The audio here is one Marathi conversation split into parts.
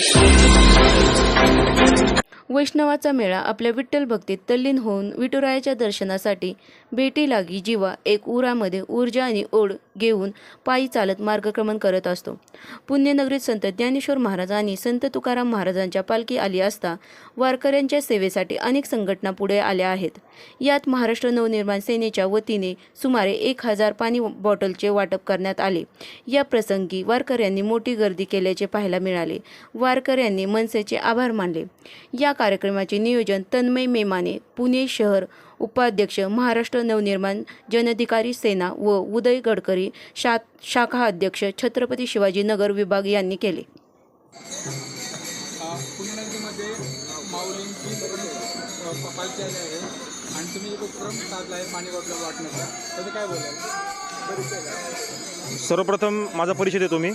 Yeah. वैष्णवाचा मेळा आपल्या विठ्ठल भक्तीत तल्लीन होऊन विठुरायाच्या दर्शनासाठी भेटी लागी जीवा एक उरामध्ये ऊर्जा आणि ओढ घेऊन पायी चालत मार्गक्रमण करत असतो. पुण्यनगरीत संत ज्ञानेश्वर महाराज आणि संत तुकाराम महाराजांच्या पालखी आली असता वारकऱ्यांच्या सेवेसाठी अनेक संघटना पुढे आल्या आहेत. यात महाराष्ट्र नवनिर्माण सेनेच्या वतीने सुमारे एक हजार पाणी बॉटलचे वाटप करण्यात आले. या प्रसंगी वारकऱ्यांनी मोठी गर्दी केल्याचे पाहायला मिळाले. वारकऱ्यांनी मनसेचे आभार मानले. या कार्यक्रमाचे नियोजन तन्मय मेमाने पुणे शहर उपाध्यक्ष महाराष्ट्र नवनिर्माण जनधिकारी सेना व उदय गडकरी शा शाखा अध्यक्ष छत्रपती शिवाजी नगर विभाग यांनी केले. अ, पुण्यनगरीमध्ये अ, माऊलींची पण अ, प- पालखी आली आहे आणि तुम्ही एक उपक्रम साधला आहे पाणी बॉटल वाटण्याचा. त्याचं काय बोलाल? सर्वप्रथम माझा परिचय देतो मी.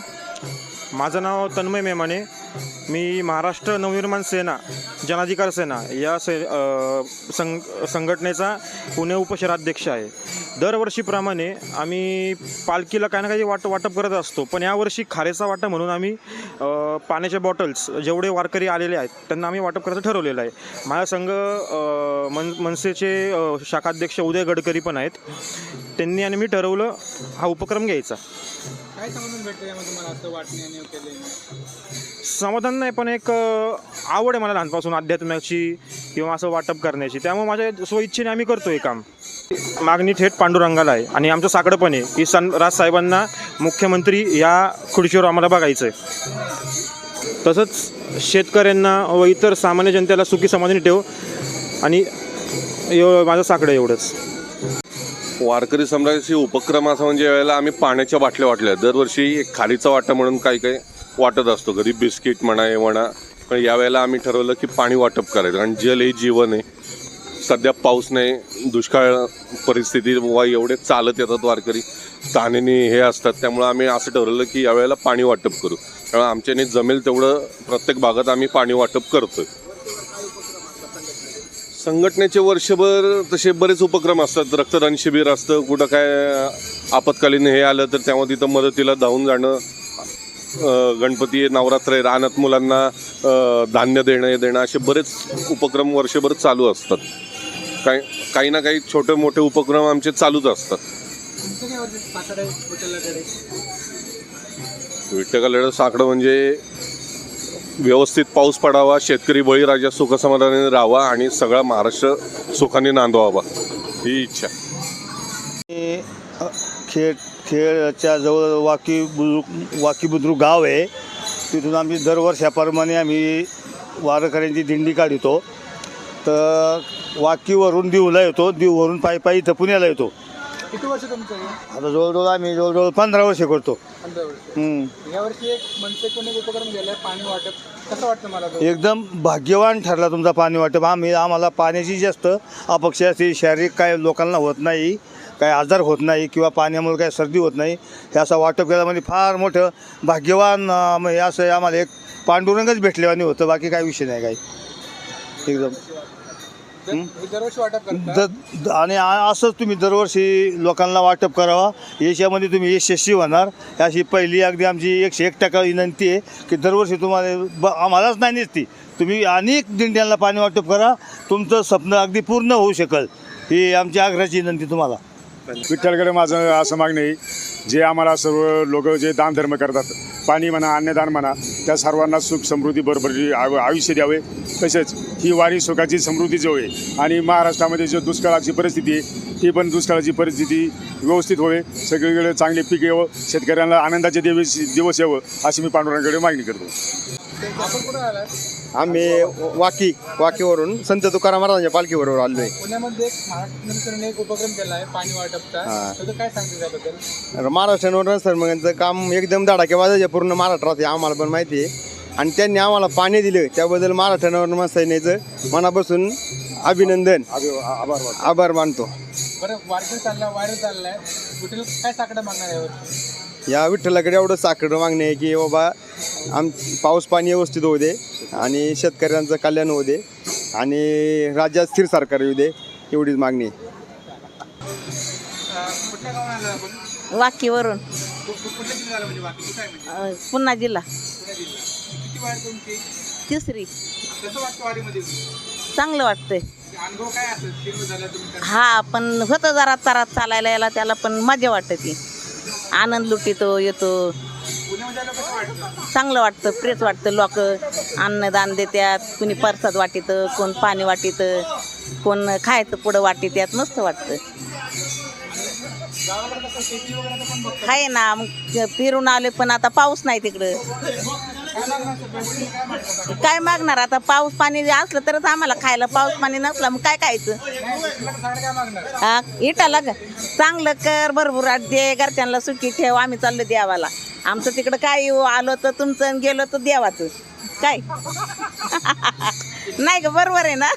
माझं नाव तन्मय मेमाने. मी महाराष्ट्र नवनिर्माण सेना जनाधिकार सेना या से संग संघटनेचा पुणे उपशहराध्यक्ष आहे. दरवर्षीप्रमाणे आम्ही पालखीला काही ना काही वाट वाटप करत असतो. पण यावर्षी खारेचा वाटा म्हणून आम्ही पाण्याच्या बॉटल्स जेवढे वारकरी आलेले आहेत त्यांना आम्ही वाटप करायचं ठरवलेलं आहे. माझा संघ मन मनसेचे शाखाध्यक्ष उदय गडकरी पण आहेत. त्यांनी आणि मी ठरवलं हा उपक्रम घ्यायचा. काय समाधान भेटतं यामध्ये मला असं वाटणे केले? समाधान नाही पण एक आवड आहे मला लहानपासून अध्यात्माची किंवा असं वाटप करण्याची. त्यामुळे माझ्या स्वइच्छेने आम्ही करतो हे काम. मागणी थेट पांडुरंगाला आहे आणि आमचं साकडं पण आहे. की सन राजसाहेबांना मुख्यमंत्री या खुर्चीवर आम्हाला बघायचं आहे तसंच शेतकऱ्यांना व इतर सामान्य जनतेला सुखी समाधानी ठेव आणि एव माझं साकडं एवढंच. वारकरी समाजाशी उपक्रम असा म्हणजे वेळेला आम्ही पाण्याच्या बाटल्या वाटल्या. दरवर्षी एक खारीचा वाटा म्हणून काही काही वाटत असतो. कधी बिस्किट म्हणा हे म्हणा. पण यावेळेला आम्ही ठरवलं की पाणी वाटप करायचं. कारण जल हे जीवन आहे. सध्या पाऊस नाही. दुष्काळ परिस्थिती वा एवढे चालत येतात वारकरी. ताणेने हे असतात. त्यामुळं आम्ही असं ठरवलं की यावेळेला पाणी वाटप करू. त्यामुळे आमच्याने जमेल तेवढं प्रत्येक भागात आम्ही पाणी वाटप करतोय. संघटनेचे वर्षभर तसे बरेच उपक्रम असतात. रक्तदान शिबिर असतं. कुठं काय आपत्कालीन हे आलं तर तेव्हा तिथं मदतीला धावून जाणं गणपती नवरात्र आहे रानात मुलांना धान्य देणं हे देणं असे बरेच उपक्रम वर्षभर चालू असतात. काही काही ना काही छोटे मोठे उपक्रम आमचे चालूच असतात. हॉटेलकडे विठ्ठकालकडं साकडं म्हणजे व्यवस्थित पाऊस पडावा शेतकरी बळीराजा सुखसमाधानाने राहावा आणि सगळा महाराष्ट्र सुखाने नांदवावा. ही इच्छा. हे, खेड खेळ खेळच्या जवळ वाकी बुद्रुक वाकी बुद्रुक गाव आहे. तिथून आम्ही दरवर्षाप्रमाणे आम्ही वारकऱ्यांची दिंडी काढतो. तर वाकीवरून दिवला येतो दिववरून पायी पायी इथं पुण्याला येतो. किती वर्ष तुमचं हे? आता जवळजवळ आम्ही जवळजवळ पंधरा वर्ष करतो. पंधरा वर्ष. हम्म. यावर्षी एक मनसे कोणी उपक्रम गेलाय पाणी वाटप. कसं वाटतं मला तो? एकदम भाग्यवान ठरला तुमचा पाणी वाटप. आम्ही आम्हाला पाण्याची जास्त अपेक्षा असते. शारीरिक काय लोकांना होत नाही काय आजार होत नाही किंवा पाण्यामुळे काय सर्दी होत नाही हे असं वाटप केलं म्हणजे फार मोठं भाग्यवान अं, म्हणजे असं आम्हाला एक पांडुरंगच भेटलेवानी होतं. बाकी काय विषय नाही काही. एकदम. हे? दरवर्षी वाटप द द- आणि आ- असंच तुम्ही दरवर्षी लोकांना वाटप करावा. याच्यामध्ये तुम्ही यशस्वी होणार. अशी पहिली अगदी आमची एकशे एक टक्का विनंती आहे की दरवर्षी तुम्हाला ब आम्हालाच नाही नेसती तुम्ही अनेक दिंड्यांना पाणी वाटप करा. तुमचं स्वप्न अगदी पूर्ण होऊ शकेल. ही आमची आग्रहाची विनंती तुम्हाला. विठ्ठलकडे माझं असं मागणं आहे जे आम्हाला सर्व लोक जे दानधर्म करतात पाणी म्हणा अन्नदान म्हणा त्या सर्वांना सुख समृद्धी बरोबर आव- आयुष्य द्यावे. तसेच ही वारी सुखाची समृद्धीची आहे आणि महाराष्ट्रामध्ये जो दुष्काळाची परिस्थिती आहे ती पण दुष्काळाची परिस्थिती व्यवस्थित होय सगळीकडे चांगले पीक यावं. शेतकऱ्यांना आनंदाचे दिवस दिवस यावं अशी मी पांडुरंगाकडे मागणी करतो. आपण कुठं आलाय आम्ही वाकी वाकीवरून संत तुकाराम महाराजांच्या पालखीबरोबर आलो आहे पुण्यामध्ये एक महाराष्ट्र नर्सरीने एक उपक्रम केला आहे पाणी वाटपचा. हा. तर काय सांगते त्याबद्दल? महाराष्ट्रावर सर मग यांचं काम एकदम धडाकेबाज आहे पूर्ण महाराष्ट्रात हे आम्हाला पण माहिती आहे. आणि त्यांनी आम्हाला पाणी दिलं त्याबद्दल महाराष्ट्र सेनेचं मनापासून अभिनंदन. आभार मानतो. बरं वारकरी चालला वायर चाललाय. कुठे काय साकडं मागणार यावर या विठ्ठलाकडे एवढं साखर मागणे की बाबा आम पाऊस पाणी व्यवस्थित होऊ दे आणि शेतकऱ्यांचं कल्याण होऊ दे आणि राज्यात स्थिर सरकार येऊ दे एवढीच मागणी आहे. कुठल्या गावाला आपण वाकीवरून. कु- कु- कुठल्या जिल्ह्याला म्हणजे बाकी कुठं आहे म्हणजे अ, पुन्हा जिल्हा. जिल्हा किती तुमची तिसरी. कसं वाटतं वारीमध्ये चांगलं वाटतंय. अनुभव काय असेल झाला तुम्ही हा पण होतं जरा तरात चालायला यायला त्याला पण मजा वाटते ती. आनंद लुटीतो येतो. चांगलं वाटतं प्रेच वाटतं लोक अन्नदान देतात कुणी परसाद वाटीतं कोण पाणी वाटीतं कोण खायचं पुढं वाटीत्यात मस्त वाटतं. आहे ना मग फिरून आले पण आता पाऊस नाही तिकडं. काय मागणार? आता पाऊस पाणी जे असलं तरच आम्हाला खायला पाऊस पाणी नसलं मग काय खायचं? हा इटाला ग चांगलं कर भरपूर दे घरच्यांना सुट्टी ठेव आम्ही चाललो देवाला. आमचं तिकडं काय येऊ आलो तर तुमचं आणि गेलो तर देवाचं. काय? नाही का बरोबर आहे ना?